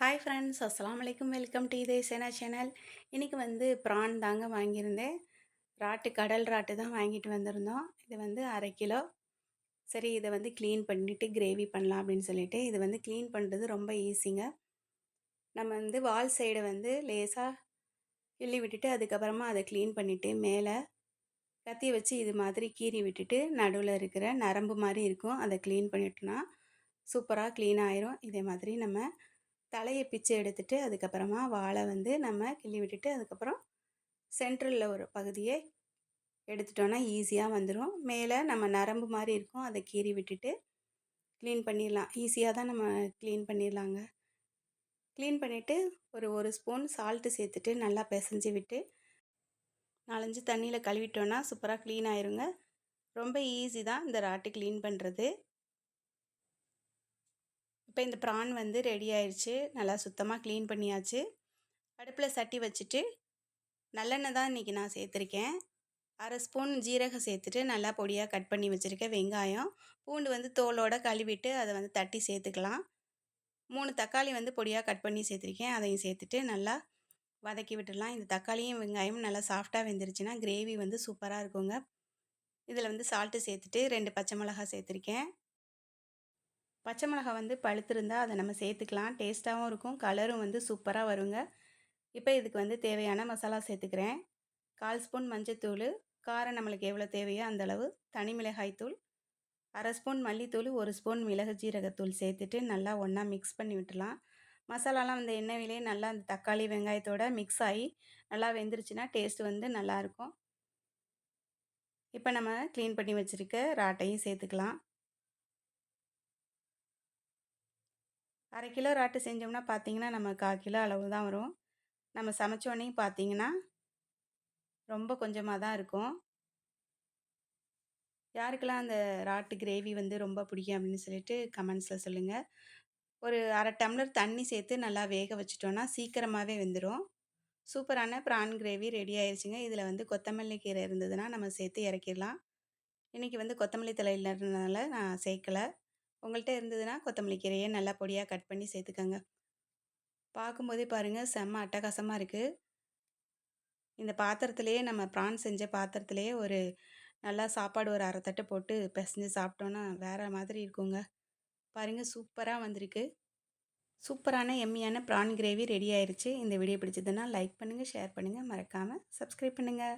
Hi friends அஸ்லாம் வலைக்கம் welcome to இதே சேனா சேனல் இன்றைக்கி வந்து ப்ரான் தாங்க வாங்கியிருந்தேன். ராட்டு கடல் ராட்டு தான் வாங்கிட்டு வந்திருந்தோம். இது வந்து அரை கிலோ. சரி இதை வந்து க்ளீன் பண்ணிவிட்டு கிரேவி பண்ணலாம் அப்படின்னு சொல்லிட்டு இது வந்து க்ளீன் பண்ணுறது ரொம்ப ஈஸிங்க நம்ம வந்து வால் சைடை வந்து லேசாக கிள்ளி விட்டுட்டு அதுக்கப்புறமா அதை க்ளீன் பண்ணிவிட்டு மேலே கத்தி வச்சு இது மாதிரி கீறி விட்டுட்டு நடுவில் இருக்கிற நரம்பு மாதிரி இருக்கும். அதை க்ளீன் பண்ணிட்டோன்னா சூப்பராக க்ளீன் ஆயிரும். இதே மாதிரி நம்ம தலையை பிச்சு எடுத்துட்டு அதுக்கப்புறமா வாழை வந்து நம்ம கிள்ளி விட்டுட்டு அதுக்கப்புறம் சென்ட்ரலில் ஒரு பகுதியை எடுத்துட்டோன்னா ஈஸியாக வந்துடும் மேலே நம்ம நரம்பு மாதிரி இருக்கும். அதை கீறி விட்டுட்டு க்ளீன் பண்ணிடலாம். ஈஸியாக தான் நம்ம க்ளீன் பண்ணிடலாங்க. க்ளீன் பண்ணிவிட்டு ஒரு ஒரு ஸ்பூன் சால்ட்டு சேர்த்துட்டு நல்லா பிசைஞ்சு விட்டு நாலஞ்சு தண்ணியில் கழுவிட்டோன்னா சூப்பராக க்ளீன் ஆயிருங்க. ரொம்ப ஈஸி தான் இந்த ராட்டு க்ளீன் பண்ணுறது இப்போ இந்த ப்ரான் வந்து ரெடி ஆயிடுச்சு நல்லா சுத்தமாக க்ளீன் பண்ணியாச்சு. அடுப்பில் சட்டி வச்சுட்டு நல்லெண்ணெய் தான் இன்றைக்கி நான் சேர்த்துருக்கேன். அரை ஸ்பூன் ஜீரகம் சேர்த்துட்டு நல்லா பொடியாக கட் பண்ணி வச்சுருக்கேன் வெங்காயம். பூண்டு வந்து தோலோடு கழுவிட்டு அதை வந்து தட்டி சேர்த்துக்கலாம். மூணு தக்காளி வந்து பொடியாக கட் பண்ணி சேர்த்துருக்கேன். அதையும் சேர்த்துட்டு நல்லா வதக்கி விட்டுடலாம். இந்த தக்காளியும் வெங்காயமும் நல்லா சாஃப்டாக வெந்துருச்சுன்னா கிரேவி வந்து சூப்பராக இருக்குங்க. இதில் வந்து சால்ட்டு சேர்த்துட்டு ரெண்டு பச்சை மிளகா சேர்த்துருக்கேன். பச்சை மிளகா வந்து பழுத்திருந்தால் அதை நம்ம சேர்த்துக்கலாம். டேஸ்ட்டாகவும் இருக்கும். கலரும் வந்து சூப்பராக வருங்க. இப்போ இதுக்கு வந்து தேவையான மசாலா சேர்த்துக்கிறேன். கால் ஸ்பூன் மஞ்சத்தூள். காரம் நம்மளுக்கு எவ்வளோ தேவையோ அந்தளவு தனி மிளகாய் தூள். அரை ஸ்பூன் மல்லித்தூள் ஒரு ஸ்பூன் மிளகு ஜீரகத்தூள் சேர்த்துட்டு நல்லா ஒன்றா மிக்ஸ் பண்ணி விட்டுலாம் மசாலாலாம் அந்த எண்ணெயிலே நல்லா அந்த தக்காளி வெங்காயத்தோடு மிக்ஸ் ஆகி நல்லா வெந்துருச்சுன்னா டேஸ்ட் வந்து நல்லாயிருக்கும் இப்போ நம்ம க்ளீன் பண்ணி வச்சுருக்க ராட்டையும் சேர்த்துக்கலாம். அரை கிலோ ராட்டு செஞ்சோம்னா பார்த்தீங்கன்னா நம்ம கால் கிலோ அளவு தான் வரும். நம்ம சமைச்சோன்னே பார்த்தீங்கன்னா ரொம்ப கொஞ்சமாக தான் இருக்கும். யாருக்கெல்லாம் அந்த ராட்டு கிரேவி வந்து ரொம்ப பிடிக்கும் அப்படின்னு சொல்லிட்டு கமெண்ட்ஸில் சொல்லுங்கள் ஒரு அரை டம்ளர் தண்ணி சேர்த்து நல்லா வேக வச்சிட்டோன்னா சீக்கிரமாகவே வெந்துடும் சூப்பரான ப்ரான் கிரேவி ரெடி ஆயிடுச்சுங்க இதில் வந்து கொத்தமல்லி கீரை இருந்ததுன்னா நம்ம சேர்த்து இறக்கிடலாம். இன்றைக்கி வந்து கொத்தமல்லி தலை இல்லைன்றதுனால நான் சேர்க்கலை. உங்கள்கிட்ட இருந்ததுன்னா கொத்தமல்லி கீரையை நல்லா பொடியாக கட் பண்ணி சேர்த்துக்கோங்க. பார்க்கும்போதே பாருங்கள் செம்ம அட்டகாசமாக இருக்குது இந்த பாத்திரத்துலேயே நம்ம ப்ரான் செஞ்ச பாத்திரத்துலேயே ஒரு நல்லா சாப்பாடு ஒரு அரைத்தட்டு போட்டு பிசைஞ்சு சாப்பிட்டோன்னா வேறு மாதிரி இருக்குங்க. பாருங்கள் சூப்பராக வந்திருக்கு. சூப்பரான எம்மியான ப்ரான் கிரேவி ரெடி ஆயிடுச்சு இந்த வீடியோ பிடிச்சதுன்னா லைக் பண்ணுங்கள் ஷேர் பண்ணுங்கள் மறக்காமல் சப்ஸ்கிரைப் பண்ணுங்கள்